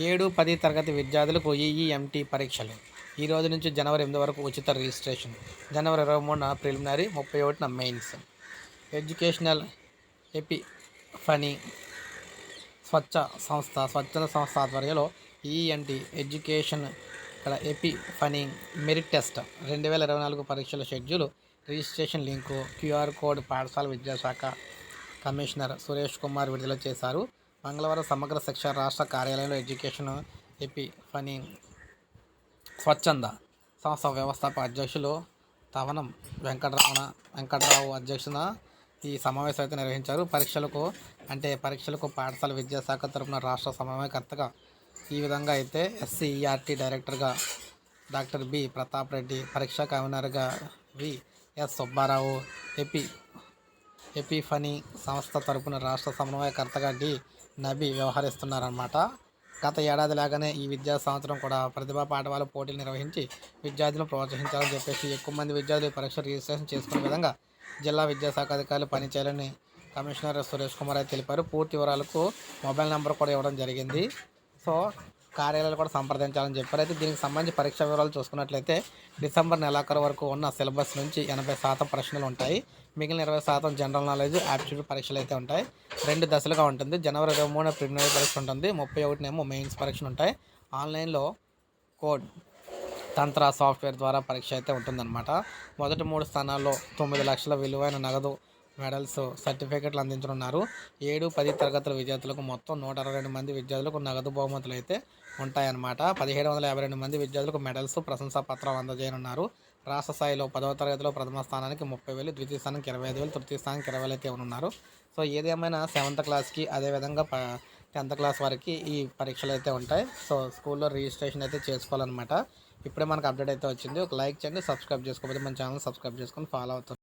ఏడు పది తరగతి విద్యార్థులకు ఈఈఎంటీ పరీక్షలు. ఈ రోజు నుంచి జనవరి ఎనిమిది వరకు ఉచిత రిజిస్ట్రేషన్. జనవరి ఇరవై మూడున ప్రిలిమినరీ ముప్పై ఒకటిన మెయిన్స్. ఎడ్యుకేషనల్ ఎపి ఫనీ స్వచ్ఛ సంస్థ స్వచ్ఛంద సంస్థ ఆధ్వర్యంలో ఈఎన్టీ ఎడ్యుకేషన్ ఇక్కడ ఎపి ఫనీ మెరిట్ టెస్ట్ రెండు వేల ఇరవై నాలుగు పరీక్షల schedule. Registration link QR code పాఠశాల విద్యాశాఖ కమిషనర్ సురేష్ కుమార్ విడుదల చేశారు. మంగళవారం సమగ్ర శిక్ష రాష్ట్ర కార్యాలయంలో ఎడ్యుకేషన్ ఎపి ఫనీ స్వచ్ఛంద సంస్థ వ్యవస్థాపక అధ్యక్షులు తవనం వెంకటరమణ వెంకటరావు అధ్యక్షున ఈ సమావేశం అయితే నిర్వహించారు. పరీక్షలకు అంటే పరీక్షలకు పాఠశాల విద్యాశాఖ తరపున రాష్ట్ర సమన్వయకర్తగా ఈ విధంగా అయితే ఎస్సీఈఆర్టీ డైరెక్టర్గా డాక్టర్ బి. ప్రతాప్ రెడ్డి పరీక్షా కన్వీనర్గా వి. ఎస్. సుబ్బారావు ఎపి ఎపిఫనీ సంస్థ తరపున రాష్ట్ర సమన్వయకర్తగా డి. నబీ వ్యవహరిస్తున్నారన్నమాట. గత ఏడాది లాగానే ఈ విద్యా సంవత్సరం కూడా ప్రతిభా పాఠవాల పోటీలు నిర్వహించి విద్యార్థులను ప్రోత్సహించాలని చెప్పేసి ఎక్కువ మంది విద్యార్థులు పరీక్ష రిజిస్ట్రేషన్ చేసుకునే విధంగా జిల్లా విద్యాశాఖ అధికారులు పనిచేయాలని కమిషనర్ సురేష్ కుమార్ అయితే తెలిపారు. పూర్తి వివరాలకు మొబైల్ నెంబర్ కూడా ఇవ్వడం జరిగింది. సో కార్యాలయాలు కూడా సంప్రదించాలని చెప్పారు. అయితే దీనికి సంబంధించి పరీక్ష వివరాలు చూసుకున్నట్లయితే డిసెంబర్ నెలాఖరు వరకు ఉన్న సిలబస్ నుంచి ఎనభై శాతం ప్రశ్నలు ఉంటాయి. మిగిలిన ఇరవై శాతం జనరల్ నాలెడ్జ్ యాప్టిట్యూడ్ పరీక్షలు అయితే ఉంటాయి. రెండు దశలుగా ఉంటుంది. జనవరి ఇరవై మూడున ప్రిలిమినరీ పరీక్ష ఉంటుంది. ముప్పై ఒకటినేమో మెయిన్స్ పరీక్షలు ఉంటాయి. ఆన్లైన్లో కోడ్ తంత్ర సాఫ్ట్వేర్ ద్వారా పరీక్ష అయితే ఉంటుందన్నమాట. మొదటి మూడు స్థానాల్లో తొమ్మిది లక్షల విలువైన నగదు మెడల్స్ సర్టిఫికెట్లు అందించనున్నారు. ఏడు పది తరగతుల విద్యార్థులకు మొత్తం నూట అరవై రెండు మంది విద్యార్థులకు నగదు బహుమతులు అయితే ఉంటాయన్నమాట. పదిహేడు వందల యాభై రెండు మంది విద్యార్థులకు మెడల్స్ ప్రశంసా పత్రం అందజేయనున్నారు. రాష్ట్ర స్థాయిలో పదవ తరగతిలో ప్రథమ స్థానానికి ముప్పై వేలు ద్వితీయ స్థానానికి ఇరవై ఐదు వేలు తృతీయ స్థానానికి ఇరవై వేలు అయితే ఉన్నారు సో ఏదేమైనా సెవెంత్ క్లాస్కి అదేవిధంగా ప టెన్త్ క్లాస్ వరకు ఈ పరీక్షలు అయితే ఉంటాయి. సో స్కూల్లో రిజిస్ట్రేషన్ అయితే చేసుకోవాలన్నమాట. ఇప్పుడే మనకు అప్డేట్ అయితే వచ్చింది. ఒక లైక్ చేయండి సబ్స్క్రైబ్ చేసుకోకపోతే మన ఛానల్ సబ్స్క్రైబ్ చేసుకొని ఫాలో అవుతుంది